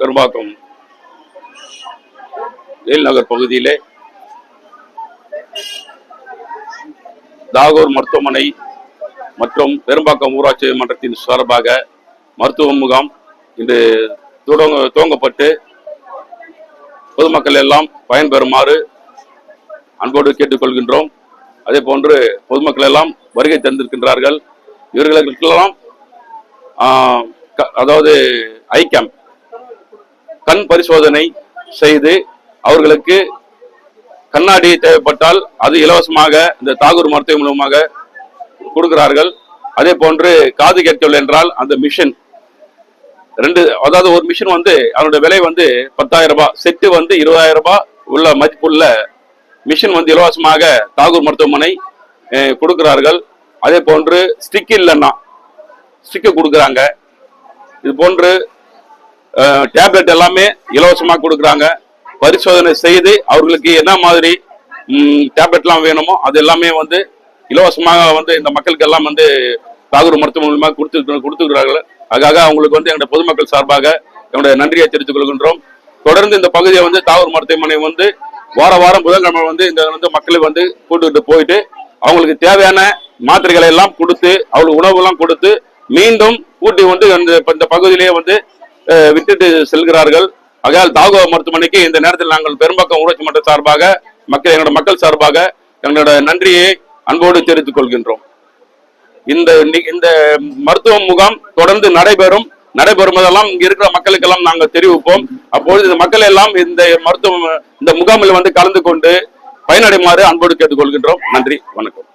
பெரும்பாக்கம் வேல்நகர் பகுதியிலே தாகூர் மருத்துவமனை மற்றும் பெரும்பாக்கம் ஊராட்சி மன்றத்தின் சார்பாக மருத்துவ முகாம் இன்று தொடங்க துவங்கப்பட்டு பொதுமக்கள் எல்லாம் பயன்பெறுமாறு அன்போடு கேட்டுக்கொள்கின்றோம். அதே போன்று பொதுமக்கள் எல்லாம் வருகை தந்திருக்கின்றார்கள். இவர்களுக்கெல்லாம் ஆஹ், ஐ கேம்ப் கண் பரிசோதனை செய்து அவர்களுக்கு கண்ணாடி தேவைப்பட்டால் அது இலவசமாக இந்த தாகூர் மருத்துவ மூலமாக கொடுக்கிறார்கள். அதே போன்று காது கேட்கவில்லை என்றால் அந்த மிஷின் ரெண்டு அதாவது ஒரு மிஷின் வந்து அதனுடைய விலை வந்து பத்தாயிரம் ரூபாய் செட்டு வந்து இருபதாயிரம் ரூபாய் உள்ள மதிப்புள்ள மிஷின் வந்து இலவசமாக தாகூர் மருத்துவமனை கொடுக்கிறார்கள். அதே போன்று ஸ்டிக் இல்லைன்னா ஸ்டிக்கு கொடுக்குறாங்க. இது போன்று டேப்லெட் எல்லாமே இலவசமாக கொடுக்குறாங்க. பரிசோதனை செய்து அவர்களுக்கு என்ன மாதிரி டேப்லெட்லாம் வேணுமோ அது எல்லாமே வந்து இலவசமாக வந்து இந்த மக்களுக்கு எல்லாம் வந்து தாகூர் மருத்துவ மூலமாக கொடுத்து கொடுத்துக்கிறார்கள். அதுக்காக அவங்களுக்கு வந்து எங்களுடைய பொதுமக்கள் சார்பாக என்னுடைய நன்றியை தெரிவித்துக் கொள்கின்றோம். தொடர்ந்து இந்த பகுதியை வந்து தாகூர் மருத்துவமனை வந்து வார வாரம் புதன்கிழமை வந்து இந்த வந்து மக்களை வந்து கூட்டுக்கிட்டு போயிட்டு அவங்களுக்கு தேவையான மாத்திரைகளை எல்லாம் கொடுத்து அவங்களுக்கு உணவு எல்லாம் கொடுத்து மீண்டும் கூட்டி வந்து இந்த இந்த பகுதியிலேயே வந்து விட்டுட்டு செல்கிறார்கள். ஆகையால் தாகோ மருத்துவமனைக்கு இந்த நேரத்தில் நாங்கள் பெரும்பாக்கம் ஊராட்சி மன்ற சார்பாக மக்கள் எங்களோட மக்கள் சார்பாக எங்களோட நன்றியை அன்போடு தெரிவித்துக் கொள்கின்றோம். இந்த இந்த மருத்துவ முகாம் தொடர்ந்து நடைபெறும். நடைபெறும் போதெல்லாம் இங்க இருக்கிற மக்களுக்கெல்லாம் நாங்கள் தெரிவிப்போம். அப்பொழுது இந்த மக்கள் எல்லாம் இந்த மருத்துவ இந்த முகாமில் வந்து கலந்து கொண்டு பயனடைமாறு அன்போடு கேட்டுக்கொள்கின்றோம். நன்றி வணக்கம்.